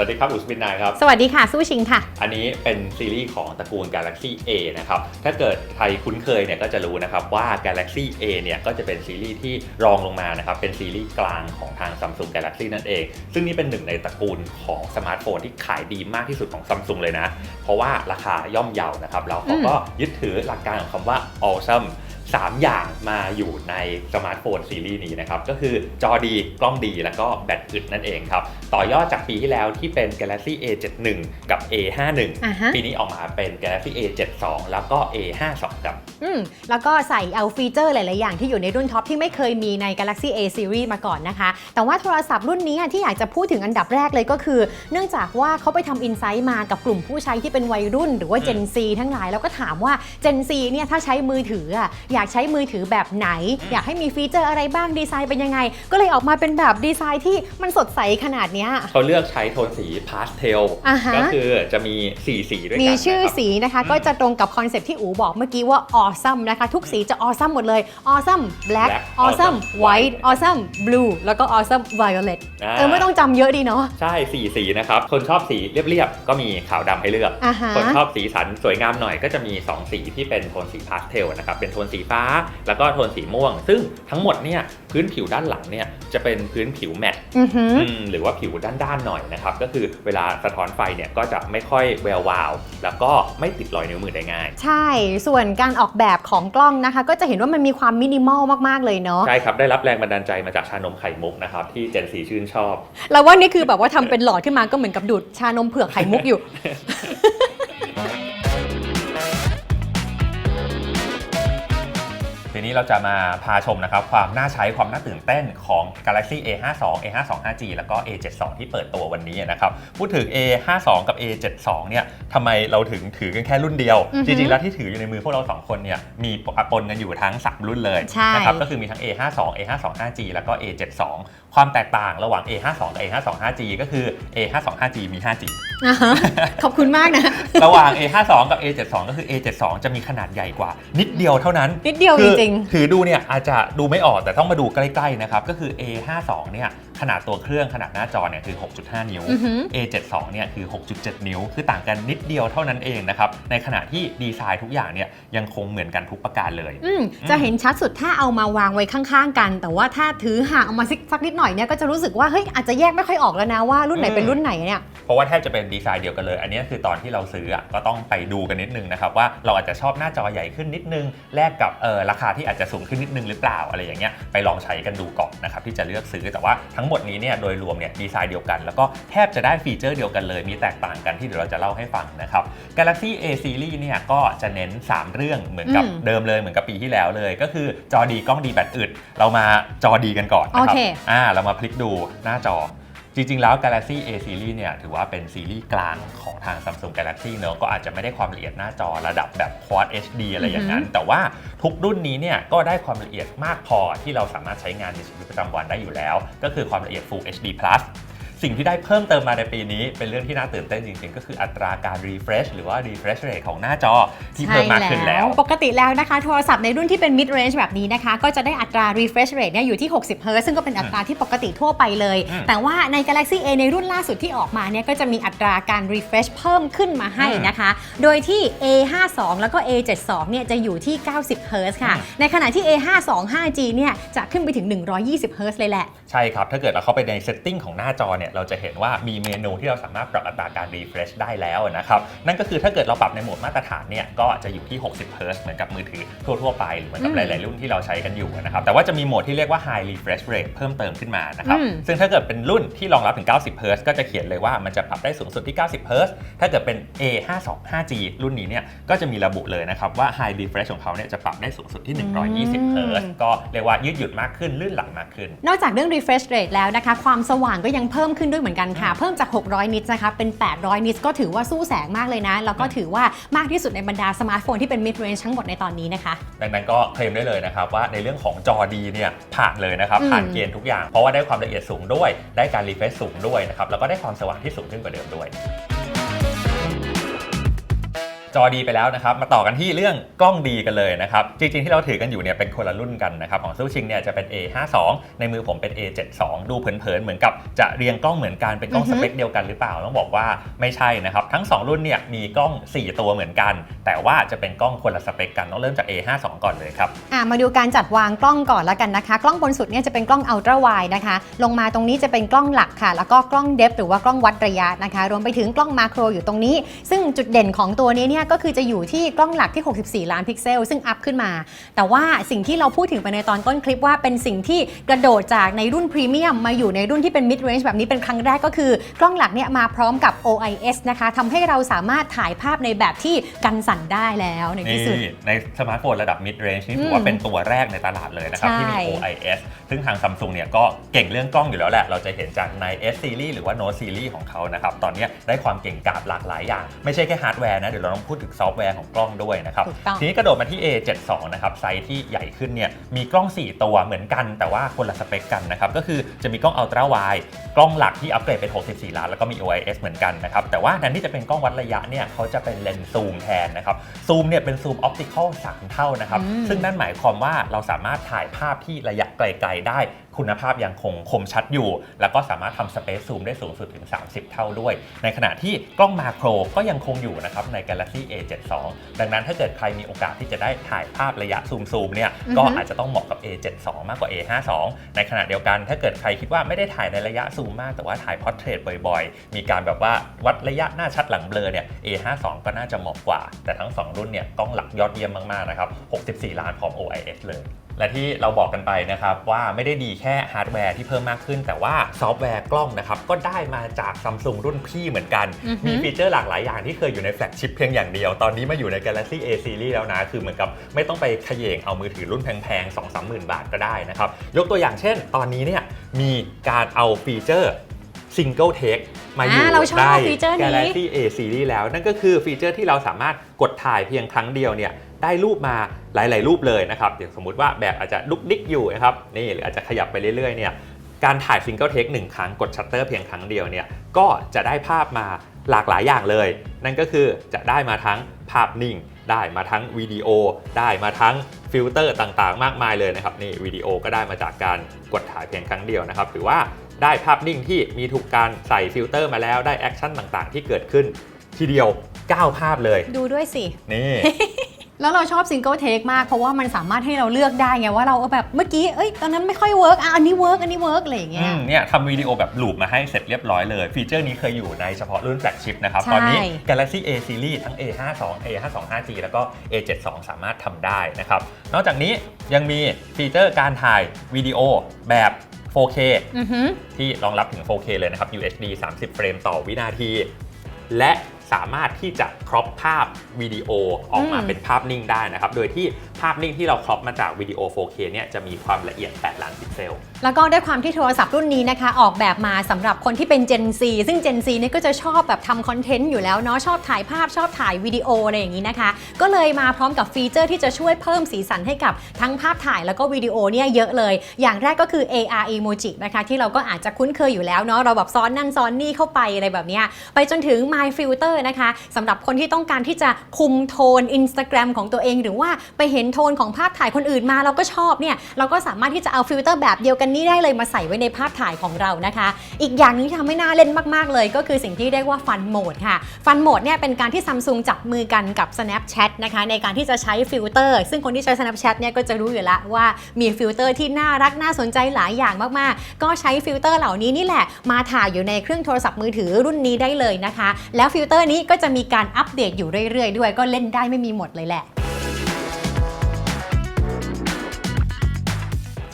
วัสดีครับอุสปินนายครับ สวัสดีค่ะสู้ชิงค่ะ อันนี้เป็นซีรีส์ของตระกูล Galaxy A นะครับ ถ้าเกิดใครคุ้นเคยเนี่ยก็จะรู้นะครับว่า Galaxy A เนี่ยก็จะเป็นซีรีส์ที่รองลงมานะครับ เป็นซีรีส์กลางของทาง Samsung Galaxy นั่นเอง ซึ่งนี่เป็นหนึ่งในตระกูลของสมาร์ทโฟนที่ขายดีมากที่สุดของ Samsung เลยนะ เพราะว่าราคาย่อมเยานะครับแล้วเขาก็ยึดถือหลักการของคำว่า awesome สามอย่างมาอยู่ในสมาร์ทโฟนซีรีส์นี้นะครับก็คือจอดีกล้องดีแล้วก็แบตอึดนั่นเองครับ ต่อยอดจากปีที่แล้วที่เป็น Galaxy A71 กับ A51 อ่าฮะปีนี้ออกมาเป็น Galaxy A72 แล้วก็ A52 ครับอืมแล้วก็ใส่เอาฟีเจอร์หลาย ๆ อย่างที่อยู่ในรุ่นท็อปที่ไม่เคยมีใน Galaxy A Series มาก่อนนะคะ แต่ว่าโทรศัพท์รุ่นนี้ที่อยากจะพูดถึงอันดับแรกเลยก็คือ เนื่องจากว่าเขาไปทำอินไซต์มากับกลุ่มผู้ใช้ที่เป็นวัยรุ่น หรือว่า Gen Z ทั้งหลายแล้วก็ถามว่า Gen Z เนี่ยถ้าใช้มือถืออะอยากใช้มือถือแบบไหน อยากให้มีฟีเจอร์อะไรบ้างดีไซน์เป็นยังไง ก็เลยออกมาเป็นแบบดีไซน์ที่มันสดใสขนาดเนี้ย เขาเลือกใช้โทนสีพาสเทลอ่าฮะ ก็คือจะมี 4 สีด้วยกันมีชื่อนะครับ สีนะคะก็จะตรงกับคอนเซ็ปต์ที่อูบอกเมื่อกี้ว่า awesome นะคะ ทุกสีจะ awesome หมดเลย awesome black Black awesome awesome white awesome blue แล้วก็ awesome violet อ่าเออไม่ต้องจำเยอะดีเนาะ ใช่ 4 สีนะครับ คนชอบสีเรียบๆ ก็มีขาวดำให้เลือก อ่าฮะ คนชอบสีสันสวยงามหน่อยก็จะมี 2 สีที่เป็นโทนสีพาสเทลนะครับ เป็นโทนสีฟ้า แล้วก็โทนสีม่วง ซึ่งทั้งหมดเนี่ยพื้นผิวด้านหลังเนี่ยจะเป็นพื้นผิวแมตต์อือหืออืมหรือว่าผิวด้านๆหน่อยนะครับ ก็คือเวลาสะท้อนไฟเนี่ยก็จะไม่ค่อยแวววาว แล้วก็ไม่ติดรอยนิ้วมือได้ง่าย ใช่ส่วนการออกแบบของกล้องนะคะ ก็จะเห็นว่ามันมีความมินิมอลมากๆเลยเนาะใช่ครับได้รับแรงบันดาลใจมาจากชานมไข่มุกนะครับที่เจนซีชื่นชอบแล้วว่านี่คือแบบว่าทำเป็นหลอดขึ้นมาก็เหมือนกับดูดชานมเผือกไข่มุกอยู่ ทีนี้เราจะมาพาชมนะครับความน่าใช้ความน่าตื่นเต้นของ Galaxy A52 A52 5G แล้วก็ A72 ที่เปิดตัววันนี้นะครับพูดถึง A52 กับ A72 เนี่ยทำไมเราถึงถือกันแค่รุ่นเดียวอือฮึจริงๆ แล้วที่ถืออยู่ในมือพวกเรา 2 คนเนี่ยมีปนกันอยู่ทั้ง 3 รุ่นเลยใช่นะครับก็คือมีทั้ง A52 A52 5G แล้วก็ A72 ความแตกต่างระหว่าง A52 กับ A52 5G ก็คือ A52 5G มี 5G อ่าฮะขอบคุณมากนะ ระหว่าง A52 กับ A72 ก็คือ A72 จะมีขนาดใหญ่กว่า นิดเดียวเท่านั้น นิดเดียวคืจริงถือดูเนี่ยอาจจะดูไม่ออกแต่ต้องมาดูใกล้ๆนะครับ ก็คือ A52 เนี่ย ขนาดตัวเครื่องขนาดหน้าจอเนี่ยคือ 6.5 นิ้วอือหือ A72 เนี่ยคือ 6.7 นิ้ว คือต่างกันนิดเดียวเท่านั้นเองนะครับ ในขณะที่ดีไซน์ทุกอย่างเนี่ยยังคงเหมือนกันทุกประการเลยอืมจะเห็นชัดสุดถ้าเอามาวางไว้ข้างๆกัน แต่ว่าถ้าถือห่างออกมาสักนิดหน่อยเนี่ยก็จะรู้สึกว่าเฮ้ยอาจจะแยกไม่ค่อยออกแล้วนะว่ารุ่นไหนเป็นรุ่นไหนเนี่ยเพราะว่าแทบจะเป็นดีไซน์เดียวกันเลย อันนี้คือตอนที่เราซื้ออะก็ต้องไปดูกันนิดนึงนะครับว่าเราอาจจะชอบหน้าจอใหญ่ขึ้นนิดนึงแลกกับเออราคาที่อาจจะสูงขึ้นนิดนึงหรือเปล่าอะไรอย่างเงี้ยไปลองใช้กันดูก่อนนะครับที่จะเลือกซื้อแต่ว่าทั้งหมดนี้เนี่ยโดยรวมเนี่ยดีไซน์เดียวกัน แล้วก็แทบจะได้ฟีเจอร์เดียวกันเลย มีแตกต่างกันที่เดี๋ยวเราจะเล่าให้ฟังนะครับ Galaxy A Series เนี่ยก็จะเน้น 3 เรื่องเหมือนกับอืมเดิมเลยเหมือนกับปีที่แล้วเลย ก็คือจอดีกล้องดีแบตอึด เรามาจอดีกันก่อนนะครัโอเคอ่าเรามาพลิกดูหน้าจอ จริงๆ แล้ว Galaxy A Series เนี่ยถือว่าเป็นซีรีส์กลางของทาง Samsung Galaxy เนอะก็อาจจะไม่ได้ความละเอียดหน้าจอระดับแบบ Quad HD อะไรอย่างนั้น แต่ว่าทุกรุ่นนี้เนี่ยก็ได้ความละเอียดมากพอที่เราสามารถใช้งานในชีวิตประจำวันได้อยู่แล้ว ก็คือความละเอียด Full HD Plus สิ่งที่ได้เพิ่มเติมมาในปีนี้ เป็นเรื่องที่น่าตื่นเต้นจริงๆ ก็คืออัตราการ refresh หรือว่า refresh rate ของหน้าจอที่เพิ่มมากขึ้นแล้ว ปกติแล้วนะคะ โทรศัพท์ในรุ่นที่เป็น mid range แบบนี้นะคะ ก็จะได้อัตรา refresh rate เนี่ยอยู่ที่ 60 Hz ซึ่งก็เป็นอัตราที่ปกติทั่วไปเลยอืมแต่ว่าใน Galaxy A ในรุ่นล่าสุดที่ออกมาเนี่ยก็จะมีอัตราการ refresh เพิ่มขึ้นมาให้นะคะ โดยที่ A52 แล้วก็ A72 เนี่ยจะอยู่ที่ 90 Hz ค่ะ ในขณะที่ A52 5G เนี่ยจะขึ้นไปถึง 120 Hz เลยแหละ ใช่ครับ ถ้าเกิดเราเข้าไปใน setting ของหน้าจอเนี่ยเราจะเห็นว่ามีเมนูที่เราสามารถปรับอัตราการ refresh ได้แล้วนะครับนั่นก็คือถ้าเกิดเราปรับในโหมดมาตรฐานเนี่ยก็จะอยู่ที่ 60 Hz เหมือนกับมือถือทั่วๆไปหรือเหมือนกับอืมหลายๆรุ่นที่เราใช้กันอยู่นะครับแต่ว่าจะมีโหมดที่เรียกว่า high refresh rate เพิ่มเติมขึ้นมานะครับอืมซึ่งถ้าเกิดเป็นรุ่นที่รองรับถึง 90 Hz ก็จะเขียนเลยว่ามันจะปรับได้สูงสุดที่ 90 Hz ถ้าเกิดเป็น A52 5G รุ่นนี้เนี่ยก็จะมีระบุเลยนะครับว่า high refresh ของเขาเนี่ยจะปรับได้สูงสุดที่ 120 Hz ก็เรียกว่ายืดหยุ่นมากขึ้นลื่นไหลมากขึ้น นอกจากเรื่อง refresh rate แล้วนะคะความสว่างก็ยังเพิ่มขึ้นด้วยเหมือนกันค่ะ เพิ่มจาก 600 นิตนะคะเป็น 800 นิตก็ถือว่าสู้แสงมากเลยนะ แล้วก็ถือว่ามากที่สุดในบรรดาสมาร์ทโฟนที่เป็น mid range ทั้งหมดในตอนนี้นะคะ ดังนั้นก็เคลมได้เลยนะครับว่าในเรื่องของจอดีเนี่ยผ่านเลยนะครับอืมผ่านเกณฑ์ทุกอย่าง เพราะว่าได้ความละเอียดสูงด้วย ได้การรีเฟรชสูงด้วยนะครับ แล้วก็ได้ความสว่างที่สูงขึ้นกว่าเดิมด้วย จอดีไปแล้วนะครับ มาต่อกันที่เรื่องกล้องดีกันเลยนะครับ จริงๆ ที่เราถือกันอยู่เนี่ยเป็นคนละรุ่นกันนะครับ ของซูชิงเนี่ยจะเป็น A52 ในมือผมเป็น A72 ดูเผินๆ เหมือนกับจะเรียงกล้องเหมือนกันเป็นกล้องอืสอฮึเปคเดียวกันหรือเปล่า ต้องบอกว่าไม่ใช่นะครับ ทั้ง 2 รุ่นเนี่ยมีกล้อง 4 ตัวเหมือนกัน แต่ว่าจะเป็นกล้องคนละสเปคกันต้องเริ่มจาก A52 ก่อนเลยครับอะมาดูการจัดวางกล้องก่อนแล้วกันนะคะ กล้องบนสุดเนี่ยจะเป็นกล้องอัลตร้าไวนะคะ ลงมาตรงนี้จะเป็นกล้องหลักค่ะ แล้วก็กล้องเดฟหรือว่ากล้องวัดระยะนะคะ รวมไปถึงกล้องมาโครอยู่ตรงนี้ ซึ่งจุดเด่นของตัวนี้เนี่ยก็คือจะอยู่ที่กล้องหลักที่ 64 ล้านพิกเซล ซึ่งอัพขึ้นมา แต่ว่าสิ่งที่เราพูดถึงไปในตอนต้นคลิปว่าเป็นสิ่งที่กระโดดจากในรุ่นพรีเมียมมาอยู่ในรุ่นที่เป็น mid range แบบนี้เป็นครั้งแรกก็คือกล้องหลักเนี่ยมาพร้อมกับ OIS นะคะทำให้เราสามารถถ่ายภาพในแบบที่กันสั่นได้แล้วในที่สุดนี่ในสมาร์ทโฟนระดับ mid range นี่ถืออืว่ามเป็นตัวแรกในตลาดเลยนะครับใช่ที่มี OIS ซึ่งทาง Samsung เนี่ยก็เก่งเรื่องกล้องอยู่แล้วแหละ เราจะเห็นจากใน S series หรือว่า Note series ของเขานะครับ ตอนนี้ได้ความเก่งกาจหลากหลายอย่าง ไม่ใช่แค่ฮาร์ดแวร์นะ เดี๋ยวเราต้องพูดถึงซอฟต์แวร์ของกล้องด้วยนะครับ ถูกต้อง ทีนี้กระโดดมาที่ A72 นะครับไซส์ที่ใหญ่ขึ้นเนี่ยมีกล้อง 4 ตัวเหมือนกัน แต่ว่าคนละสเปคกันนะครับก็คือจะมีกล้อง Ultra Wide กล้องหลักที่อัปเกรดเป็น 64 ล้าน แล้วก็มี OIS เหมือนกันนะครับแต่ว่าแทนที่จะเป็นกล้องวัดระยะเนี่ยเขาจะเป็นเลนส์ซูมแทนนะครับซูมเนี่ยเป็นซูมออปติคอล3เท่านะครับอืม ซึ่งนั่นหมายความว่าเราสามารถถ่ายภาพที่ระยะไกลๆได้ คุณภาพยังคงคมชัดอยู่ แล้วก็สามารถทำสเปซซูมได้สูงสุดถึง 30 เท่าด้วย ในขณะที่กล้องมาโครก็ยังคงอยู่นะครับใน Galaxy A72 ดังนั้นถ้าเกิดใครมีโอกาสที่จะได้ถ่ายภาพระยะซูมซูมๆเนี่ยอือฮึก็อาจจะต้องเหมาะกับ A72 มากกว่า A52 ในขณะเดียวกันถ้าเกิดใครคิดว่าไม่ได้ถ่ายในระยะซูมมากแต่ว่าถ่ายพอร์เทรตบ่อยๆ มีการแบบว่าวัดระยะหน้าชัดหลังเบลอเนี่ย A52 ก็น่าจะเหมาะกว่า แต่ทั้ง 2 รุ่นเนี่ยกล้องหลักยอดเยี่ยมมากๆนะครับ 64 ล้านพร้อม OIS เลย และที่เราบอกกันไปนะครับว่าไม่ได้ดีแค่ฮาร์ดแวร์ที่เพิ่มมากขึ้น แต่ว่าซอฟต์แวร์กล้องนะครับก็ได้มาจาก Samsung รุ่นพี่เหมือนกันอือฮึมีฟีเจอร์หลากหลายอย่างที่เคยอยู่ในแฟลกชิพเพียงอย่างเดียว ตอนนี้มาอยู่ใน Galaxy A Series แล้วนะ คือเหมือนกับไม่ต้องไปเขย่งเอามือถือรุ่นแพงๆ 2 3 0 0 0 0 บาทก็ได้นะครับ ยกตัวอย่างเช่น ตอนนี้เนี่ยมีการเอาฟีเจอร์ Single Take มาอยู่อ่าเราชอบในฟีเจอร์นี้ Galaxy A Series แล้ว นั่นก็คือฟีเจอร์ที่เราสามารถกดถ่ายเพียงครั้งเดียวเนี่ย ได้รูปมาหลาย ๆ รูปเลยนะครับอย่างสมมุติว่าแบบอาจจะลุกดิกอยู่นะครับนี่หรืออาจจะขยับไปเรื่อย ๆ เนี่ยการถ่ายซิงเกิลเทคหนึ่งครั้งกดชัตเตอร์เพียงครั้งเดียวเนี่ยก็จะได้ภาพมาหลากหลายอย่างเลย นั่นก็คือจะได้มาทั้งภาพนิ่ง ได้มาทั้งวิดีโอ ได้มาทั้งฟิลเตอร์ต่างๆ มากมายเลยนะครับนี่วิดีโอก็ได้มาจากการกดถ่ายเพียงครั้งเดียวนะครับหรือว่าได้ภาพนิ่งที่มีถูกการใส่ฟิลเตอร์มาแล้วได้แอคชั่นต่างๆ ที่เกิดขึ้นทีเดียว 9 ภาพเลย ดูด้วยสิ นี่ แล้วเราชอบซิงเกิลเทคมากเพราะว่ามันสามารถให้เราเลือกได้ไงว่าเราเอาแบบเมื่อกี้เอ้ยตอนนั้นไม่ค่อยเวิร์กอะอันนี้เวิร์กอันนี้เวิร์กอะไรอย่างเงี้อืยมเนี่ยทำวิดีโอแบบลูปมาให้เสร็จเรียบร้อยเลย ฟีเจอร์นี้เคยอยู่ในเฉพาะรุ่นแฟลกชิพนะครับใช่ตอนนี้ Galaxy A Series ทั้ง A52 A52 5G แล้วก็ A72 สามารถทำได้นะครับ นอกจากนี้ยังมีฟีเจอร์การถ่ายวิดีโอแบบ 4K อือหือที่รองรับถึง 4K เลยนะครับ UHD 30 เฟรมต่อวินาที และ สามารถที่จะครอปภาพวิดีโอออกมาเป็นภาพนิ่งได้นะครับ โดยที่ภาพนิ่งที่เราครอปมาจากวิดีโอ 4K เนี่ยจะมีความละเอียด8ล้านพิกเซล แล้วก็ด้วยความที่โทรศัพท์รุ่นนี้นะคะ ออกแบบมาสำหรับคนที่เป็น Gen Z ซึ่ง Gen Z เนี่ยก็จะชอบแบบทำคอนเทนต์อยู่แล้วเนาะชอบถ่ายภาพชอบถ่ายวิดีโออะไรอย่างนี้นะคะ ก็เลยมาพร้อมกับฟีเจอร์ที่จะช่วยเพิ่มสีสันให้กับทั้งภาพถ่ายแล้วก็วิดีโอเนี่ยเยอะเลย อย่างแรกก็คือ AR emoji นะคะที่เราก็อาจจะคุ้นเคยอยู่แล้วเนาะเราแบบซ้อนนั่นซ้อนนี่เข้าไปอะไรแบบนี้ไปจนถึง My Filter นะคะสำหรับคนที่ต้องการที่จะคุมโทน Instagram ของตัวเอง หรือว่าไปเห็นโทนของภาพถ่ายคนอื่นมาเราก็ชอบเนี่ยเราก็สามารถที่จะเอาฟิลเตอร์แบบเดียวกันนี้ได้เลยมาใส่ไว้ในภาพถ่ายของเรานะคะ อีกอย่างหนึงที่ทำให้น่าเล่นมากๆเลย ก็คือสิ่งที่เรียกว่า Fun Mode ค่ะ Fun Mode เนี่ยเป็นการที่ซัมซุงจับมือกันกับ Snapchat นะคะในการที่จะใช้ฟิลเตอร์ ซึ่งคนที่ใช้ Snapchat เนี่ยก็จะรู้อยู่แล้วว่ามีฟิลเตอร์ที่น่ารักน่าสนใจหลายอย่างมากๆ ก็ใช้ฟิลเตอร์เหล่านี้นี่แหละมาถ่ายอยู่ในเครื่องโทรศัพท์มือถือรุ่นนี้ได้เลยนะคะ แล้วฟิลเตอร์นี้ก็จะมีการอัปเดตอยู่เรื่อยๆ ด้วยก็เล่นได้ไม่มีหมดเลยแหละ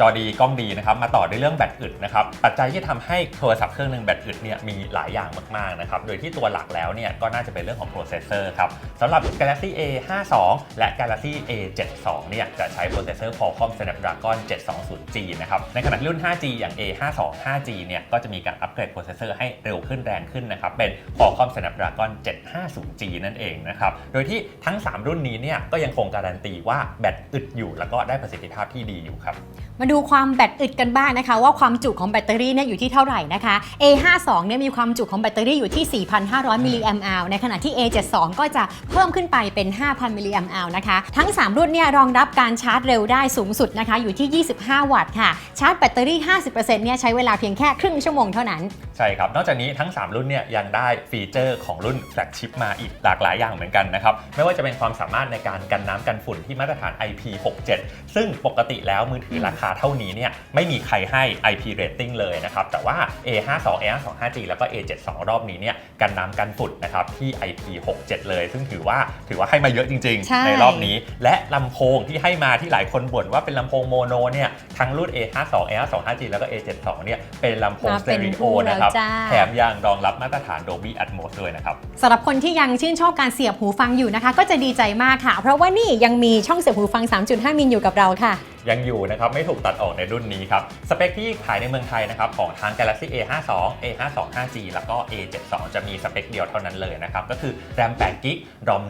จอดีกล้องดีนะครับมาต่อด้วยเรื่องแบตอึดนะครับปัจจัยที่ทำให้โทรศัพท์เครื่องหนึ่งแบตอึดเนี่ยมีหลายอย่างมากๆนะครับโดยที่ตัวหลักแล้วเนี่ยก็น่าจะเป็นเรื่องของโปรเซสเซอร์ครับสำหรับ Galaxy A52 และ Galaxy A72 เนี่ยจะใช้โปรเซสเซอร์ Qualcomm Snapdragon 720G นะครับในขณะรุ่น 5G อย่าง A52 5G เนี่ยก็จะมีการอัปเกรดโปรเซสเซอร์ให้เร็วขึ้นแรงขึ้นนะครับเป็น Qualcomm Snapdragon 750G นั่นเองนะครับโดยที่ทั้ง 3 รุ่นนี้เนี่ยก็ยังคงการันตีว่าแบตอึดอยู่ แล้วก็ได้ประสิทธิภาพที่ดีอยู่ครับ มาดูความแบตอึดกันบ้างนะคะ ว่าความจุของแบตเตอรี่เนี่ยอยู่ที่เท่าไหร่นะคะ A52 เนี่ยมีความจุของแบตเตอรี่อยู่ที่ 4,500 มิลลิแอมป์ในขณะที่ A72 ก็จะเพิ่มขึ้นไปเป็น 5,000 มิลลิแอมป์นะคะ ทั้ง 3 รุ่นเนี่ยรองรับการชาร์จเร็วได้สูงสุดนะคะ อยู่ที่ 25 วัตต์ค่ะ ชาร์จแบตเตอรี่ 50%เนี่ยใช้เวลาเพียงแค่ครึ่งชั่วโมงเท่านั้น ใช่ครับ นอกจากนี้ทั้ง 3 รุ่นเนี่ยยังได้ฟีเจอร์ของรุ่นแฟลกชิพมาอีกหลากหลายอย่างเหมือนกันนะครับไม่ว่าจะเป็นความสามารถในการกันน้ำกันฝุ่นที่มาตรฐาน IP67 ซึ่งปกติแล้วมือถือราคาเท่านี้เนี่ยไม่มีใครให้ IP rating เลยนะครับ แต่ว่า A52 A52 5G แล้วก็ A72 รอบนี้เนี่ยกันน้ำกันฝุ่นนะครับที่ IP67 เลย ซึ่งถือว่าถือว่าให้มาเยอะจริงใช่ๆในรอบนี้และลำโพงที่ให้มาที่หลายคนบ่นว่าเป็นลำโพงโมโนเนี่ยทั้งรุ่น A52 A52 5G แล้วก็ A72 เนี่ยเป็นลำโพงมาสเป็เตนอริโอคู่แล้วนะครับจ้าแถมยังรองรับมาตรฐาน Dolby Atmos ด้วยนะครับสำหรับคนที่ยังชื่นชอบการเสียบหูฟังอยู่นะคะ ก็จะดีใจมากค่ะ เพราะว่านี่ยังมีช่องเสียบหูฟัง 3.5 มิลอยู่กับเราค่ะ ยังอยู่นะครับไม่ถูกตัดออกในรุ่นนี้ครับ สเปคที่ขายในเมืองไทยนะครับของทาง Galaxy A52 A52 5G แล้วก็ A72 จะมีสเปคเดียวเท่านั้นเลยนะครับ ก็คือ RAM 8 g b ROM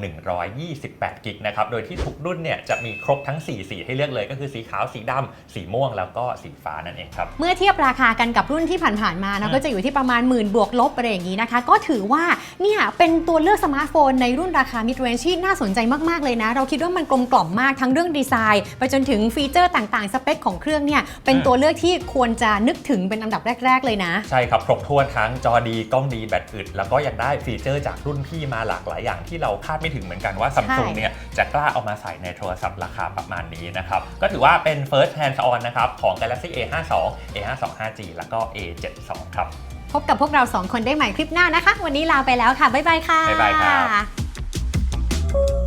128 g b นะครับ โดยที่ทุกรุ่นเนี่ยจะมีครบทั้ง 4 สีให้เลือกเลย ก็คือสีขาวสีดำสีม่วงแล้วก็สีฟ้านั่นเองครับ เมื่อเทียบราคากันกับรุ่นที่ผ่านๆมาอืนะมก็จะอยู่ที่ประมาณหมื่นบวกลบอะไรอย่างนี้นะคะ ก็ถือว่าเนี่ยเป็นตัวเลือกสมาร์ทโฟนในรุ่นราคา mid range ที่น่าสนใจมากๆเลยนะ เราคิดว่ามันกลมกล่อมมากทั้งเรื่องดีไซน์ ไปจนถึงฟีเจอร์ต่างๆ สเปคของเครื่องเนี่ยเป็นตัวเลือกที่ควรจะนึกถึงเป็นอันดับแรก ๆ เลยนะ ใช่ครับ ครบถ้วนทั้งจอดีกล้องดีแบตอึด แล้วก็ยังได้ฟีเจอร์จากรุ่นพี่มาหลากหลายอย่างที่เราคาดไม่ถึงเหมือนกันว่าซัมซุงใช่เนี่ยจะกล้าเอามาใส่ในโทรศัพท์ราคาประมาณนี้นะครับ ก็ถือว่าเป็น first hands on นะครับของ Galaxy A52 A52 5G แล้วก็ A72 ครับพบกับพวกเราสองคนได้ใหม่คลิปหน้านะคะ วันนี้ลาไปแล้วค่ะ บ๊ายบายค่ะ บ๊ายบายครับ